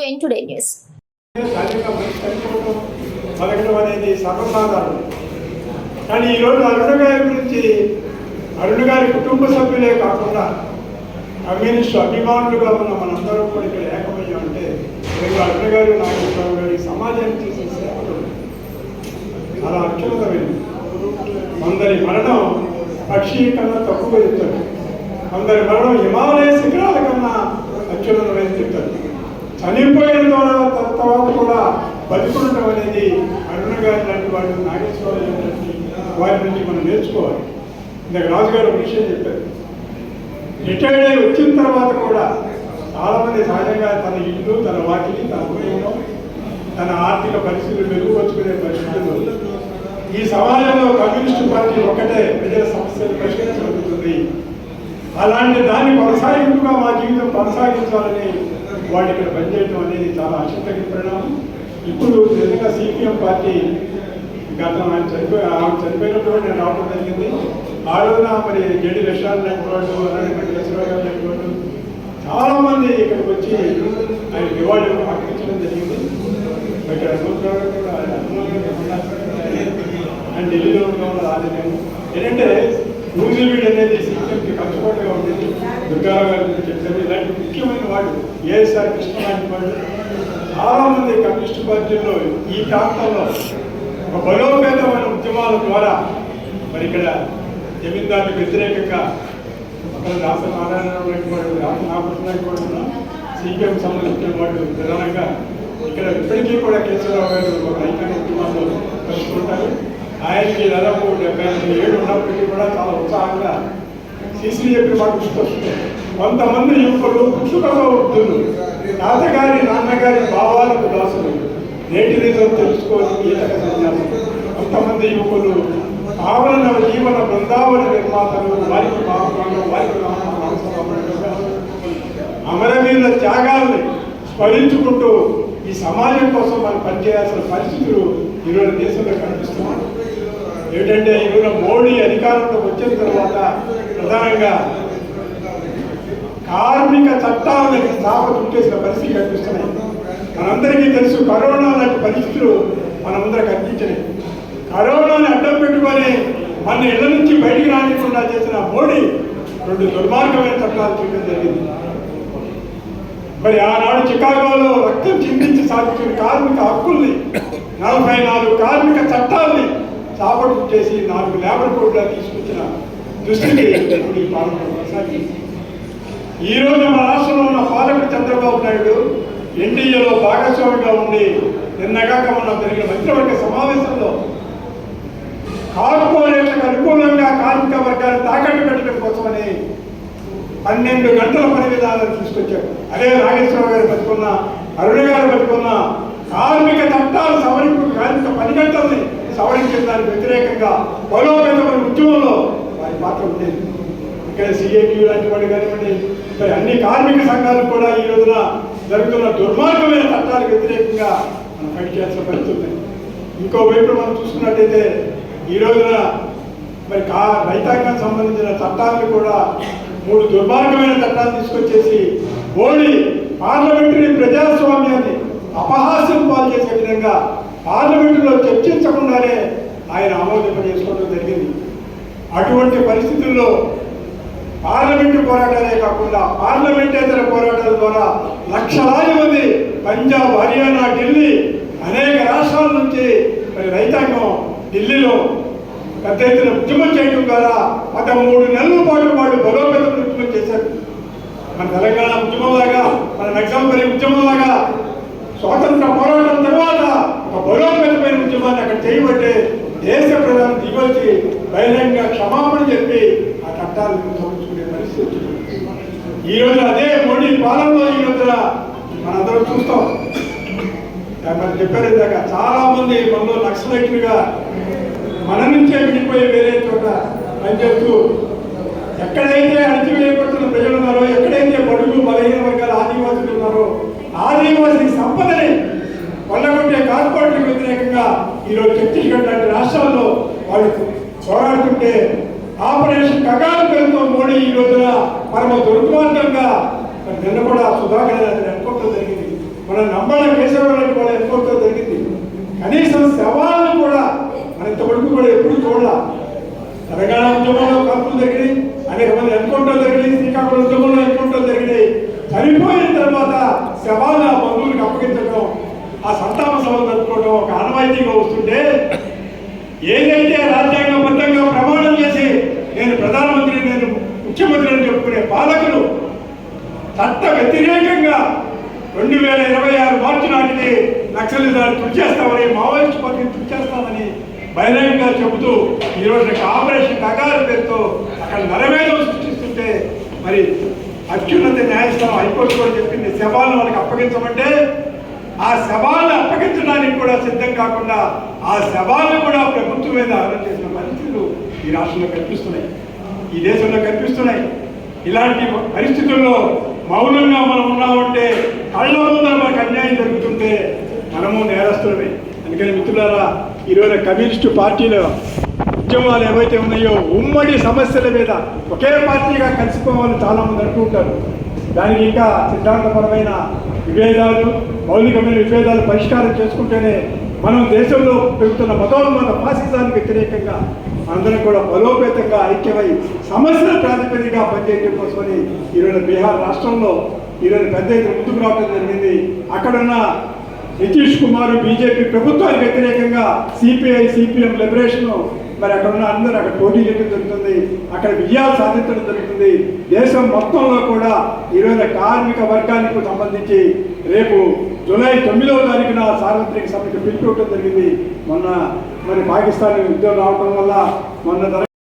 To N today news అనేది సర్వసాధారణం కానీ ఈరోజు అరుణ గారి గురించి అరుణ గారి కుటుంబ సభ్యులే కాకుండా కమ్యూనిస్టు అభిమానులుగా ఉన్న మనందరం కూడా ఇక్కడ ఏకమయ్యామంటే రేపు అరుణ గారు నాగేశ్వరరావు గారి సమాజానికి చేసే సేవలు చాలా అత్యున్నతమైనది కొందరి మరణం పక్షి కన్నా తక్కువ చెప్తారు. కొందరి మరణం హిమాలయ శిఖరాల కన్నా అత్యున్నతమైన చెప్తారు. చనిపోయిన ద్వారా తర్వాత కూడా బతుకుండటం అనేది అరుణ గారి లాంటి వాళ్ళు నాగేశ్వరరావు లాంటి వారి నుంచి మనం నేర్చుకోవాలి. ఇందాక రాజుగారు ఒక విషయం చెప్పారు. రిటైర్డ్ అయి వచ్చిన తర్వాత కూడా చాలామంది సహజంగా తన ఇల్లు తన వాకిలి తన ఉపయోగం తన ఆర్థిక పరిస్థితులు మెరుగుపరుచుకునే పరిస్థితులు ఈ సమాజంలో కమ్యూనిస్టు పార్టీ ఒక్కటే ప్రజల సమస్యలు పరిష్కరించబడుతుంది అలాంటి దాన్ని కొనసాగింపుగా మా జీవితం కొనసాగించాలని వాళ్ళు ఇక్కడ పనిచేయడం అనేది చాలా ఆసక్తికర పరిణామం. ఇప్పుడు నిజంగా సిపిఎం పార్టీ గత ఆయన చనిపోయి ఆమె చనిపోయినప్పుడు నేను రావడం జరిగింది. ఆ రోజున మరి జడి విషయాలు లేకపోవడం వాళ్ళు అలాగే వెంకటేశ్వరరావు గారు లాంటి వాళ్ళు ఇక్కడికి వచ్చి ఆయన నివాళి అర్పించడం జరిగింది. ఇక్కడ అండ్ ఢిల్లీలో ఉండడం రాజకీయం ఏంటంటే న్యూజిలాండ్ అనేది సిస్టమ్కి కట్టుబాటుగా దుర్గారావు గారి గురించి చెప్పారు ఇలాంటి ముఖ్యమైన వాళ్ళు ఏఎస్ఆర్ కృష్ణ లాంటి వాళ్ళు. చాలామంది కమ్యూనిస్ట్ పార్టీల్లో ఈ ప్రాంతంలో ఒక బలోపేతమైన ఉద్యమాల ద్వారా మరి ఇక్కడ జమీందారులకు వ్యతిరేకంగా అక్కడ రాస నారాయణరావు లాంటి వాడు రాస నాగభూషణ లాంటి వాడు ఉన్నా సిపిఎం సంబంధించిన వాళ్ళు ప్రధానంగా ఇక్కడ ఇప్పటికీ కూడా కేసీఆర్ గారు ఒక రైతాంగ ఉద్యమాల్లో కలుసుకుంటారు. ఆయనకి దాదాపు డెబ్బై ఏడు ఉన్నప్పటికీ కూడా చాలా ఉత్సాహంగా సీసీ చెప్పిన మాట గుర్తొస్తుంది. కొంతమంది యువకులు ఉత్సుకంగా ఉంటుంది తాతగారి నాన్నగారి భావాలకు దాసులు. నేటి నిజం తెలుసుకోని సన్యాసం కొంతమంది యువకులు ఆవరణ జీవన బృందావన నిర్మాతలు వారికి భాగంగా వారికి అమరవీరుల త్యాగాల్ని స్మరించుకుంటూ ఈ సమాజం కోసం మనం పనిచేయాల్సిన పరిస్థితులు ఈరోజు దేశంలో కనిపిస్తున్నాయి. ఏంటంటే ఈరోజు మోడీ అధికారంలోకి వచ్చిన తర్వాత ప్రధానంగా కార్మిక చట్టాలను చాప చుట్టేసిన పరిస్థితి కనిపిస్తున్నాయి. మనందరికీ తెలుసు కరోనా లాంటి పరిస్థితులు మన ముందర కనిపించినాయి కరోనాని అడ్డం పెట్టుకొని మన ఇళ్ళ నుంచి బయటికి రానికుండా చేసిన మోడీ రెండు దుర్మార్గమైన చట్టాలు చేయడం జరిగింది. మరి ఆనాడు చికాగోలో రక్తం చిందించి సాధించిన కార్మిక హక్కుల్ని నలభై నాలుగు కార్మిక చట్టాల్ని చాపట్టు చేసి నాలుగు లేబర్ కోడ్లా తీసుకొచ్చిన దృష్టికి ఇప్పుడు ఈ పాలన కొనసాగింది. ఈ రోజు మన రాష్ట్రంలో ఉన్న పాలకుడు చంద్రబాబు నాయుడు ఎన్డీఏలో భాగస్వామిగా ఉండి నిన్నగాక మొన్న జరిగిన మంత్రివర్గ సమావేశంలో కార్పొరేట్లకు అనుకూలంగా కార్మిక వర్గాన్ని తాకట్టు పెట్టడం కోసమని పన్నెండు గంటల పని విధానాలు తీసుకొచ్చారు. అదే నాగేశ్వర గారు బతుకున్న అరుణ గారు బతుకున్న కార్మిక చట్టాలు సవరింపు కార్మిక పని గంటల్ని సవరించిన దానికి వ్యతిరేకంగా బలోపేతమైన ఉద్యమంలో వారి పాత్ర ఉండేది. ఇక్కడ సిఐటి లాంటి వాళ్ళు కానివ్వండి మరి అన్ని కార్మిక సంఘాలు కూడా ఈ రోజున జరుగుతున్న దుర్మార్గమైన చట్టాలకు వ్యతిరేకంగా మనం పనిచేయాల్సిన పరిస్థితి ఉంది. ఇంకోవైపు మనం చూసుకున్నట్టయితే ఈ రోజున మరి కా రైతాంగానికి సంబంధించిన చట్టాలను కూడా మూడు దుర్మార్గమైన చట్టాలు తీసుకొచ్చేసి ఓడి పార్లమెంటరీ ప్రజాస్వామ్యాన్ని అపహాస్యం పాల్చేసే విధంగా పార్లమెంటులో చర్చ ఆయన ఆమోదింపజేసుకోవడం జరిగింది. అటువంటి పరిస్థితుల్లో పార్లమెంటు పోరాటాలే కాకుండా పార్లమెంటేతర పోరాటాల ద్వారా లక్షలాది మంది పంజాబ్ హర్యానా ఢిల్లీ అనేక రాష్ట్రాల నుంచి మరి రైతాంగం ఢిల్లీలో పెద్ద ఎత్తున ఉద్యమం చేయడం ద్వారా పదమూడు నెలల పాటు వాళ్ళు బలోపేతం ఉద్యమం చేశారు. మన తెలంగాణ ఉద్యమం లాగా మన నక్సల్పరి ఉద్యమం లాగా స్వాతంత్ర పోరాటం తర్వాత ఒక బలోపేతమైన ఉద్యమాన్ని అక్కడ చేయబట్టే దేశ ప్రధాని దిగొచ్చి బహిరంగ క్షమాపణ చెప్పి ఆ చట్టాలను సమర్చుకునే పరిస్థితి ఈ రోజు అదే మోడీ పాలనలో ఈ రోజున మనందరం చూస్తాం. మరి చెప్పారు ఇందాక చాలా మంది మనలో నక్సలైట్లుగా మన నుంచే విడిపోయి వేరే చోట పనిచేస్తూ ఎక్కడైతే అణచివేయబడుతున్న ప్రజలు ఉన్నారో ఎక్కడైతే బడుగు బలహీన వర్గాల ఆదివాసులు ఉన్నారో ఆదివాసీ సంపదని కొల్లగొట్టే కార్పొరేట్లకు వ్యతిరేకంగా ఈరోజు ఛత్తీస్గఢ్ లాంటి రాష్ట్రాల్లో వాళ్ళు పోరాడుతుంటే ఆపరేషన్ కగారు పేరుతో మోడీ ఈ దుర్మార్గంగా నిన్న కూడా సుధాకర్ గారిని జరిగింది. మన నంబళ్ళ కేశవరానికి కూడా ఎన్కౌంటర్ జరిగింది. కనీసం శవాలను కూడా మన ఇంతవరకు కూడా ఎప్పుడు చూడాల. తెలంగాణ ఉద్యమంలో కాపులు జరిగినాయి అనేక మంది ఎన్కౌంటర్ జరిగినాయి శ్రీకాకుళం ఉద్యమంలో ఎన్కౌంటర్ జరిగినాయి. చనిపోయిన తర్వాత శవాలను ఆ బంధువులకు అప్పగించడం ఆ సంతాప సభలు జరుపుకోవడం ఒక ఆనవాయితీగా వస్తుంటే ఏదైతే రాజ్యాంగబద్ధంగా ప్రమాణం చేసి నేను ప్రధానమంత్రి నేను ముఖ్యమంత్రి అని చెప్పుకునే పాలకులు చట్ట వ్యతిరేకంగా రెండు వేల ఇరవై ఆరు మార్చి నాటికి నక్సలిజాన్ని తుడిచేస్తామని మావోయిస్ట్ పార్టీని తుడిచేస్తామని బహిరంగంగా చెబుతూ ఈరోజు ఆపరేషన్ కగారు పేరుతో అక్కడ నరవేదం సృష్టిస్తుంటే మరి అత్యున్నత న్యాయస్థానం హైకోర్టు కూడా చెప్పింది శవాలను వాళ్ళకి అప్పగించమంటే ఆ శవాలను అప్పగించడానికి కూడా సిద్ధం కాకుండా ఆ శవాలను కూడా ప్రభుత్వం మీద ఆరోపణ చేసిన పరిస్థితులు ఈ రాష్ట్రంలో కనిపిస్తున్నాయి. ఈ దేశంలో కనిపిస్తున్నాయి. ఇలాంటి పరిస్థితుల్లో మౌనంగా మనం ఉన్నామంటే కళ్ళ ముందర మనకు అన్యాయం జరుగుతుంటే మనము నేరస్తులమే. అందుకని మిత్రులారా ఈరోజు కమ్యూనిస్టు పార్టీలో ఉద్యమాలు ఏవైతే ఉన్నాయో ఉమ్మడి సమస్యల మీద ఒకే పార్టీగా కలిసిపోవాలని చాలా మంది అనుకుంటారు దానికి ఇంకా సిద్ధాంతపరమైన విభేదాలు మౌలికమైన విభేదాలు పరిష్కారం చేసుకుంటేనే మనం దేశంలో పెరుగుతున్న మతోన్మత ఫాసిజానికి వ్యతిరేకంగా అందరం కూడా బలోపేతంగా ఐక్యమై సమస్యల ప్రాతిపదికగా పనిచేయడం కోసమని ఈరోజు బీహార్ రాష్ట్రంలో ఈరోజు పెద్ద ఎత్తున ముందుకు రావడం జరిగింది. అక్కడున్న నితీష్ కుమార్ బీజేపీ ప్రభుత్వానికి వ్యతిరేకంగా సిపిఐ సిపిఎం లిబరేషన్ మరి అక్కడ ఉన్న అందరూ అక్కడ పోటీ చేయడం జరుగుతుంది. అక్కడ విజయాలు సాధించడం జరుగుతుంది. దేశం మొత్తంలో కూడా ఈరోజు కార్మిక వర్గానికి సంబంధించి రేపు జూలై తొమ్మిదవ తారీఖున సార్వత్రిక సభకి పిలుపుకోవడం జరిగింది. మొన్న మరి పాకిస్తాన్ యుద్ధం రావడం వల్ల మొన్న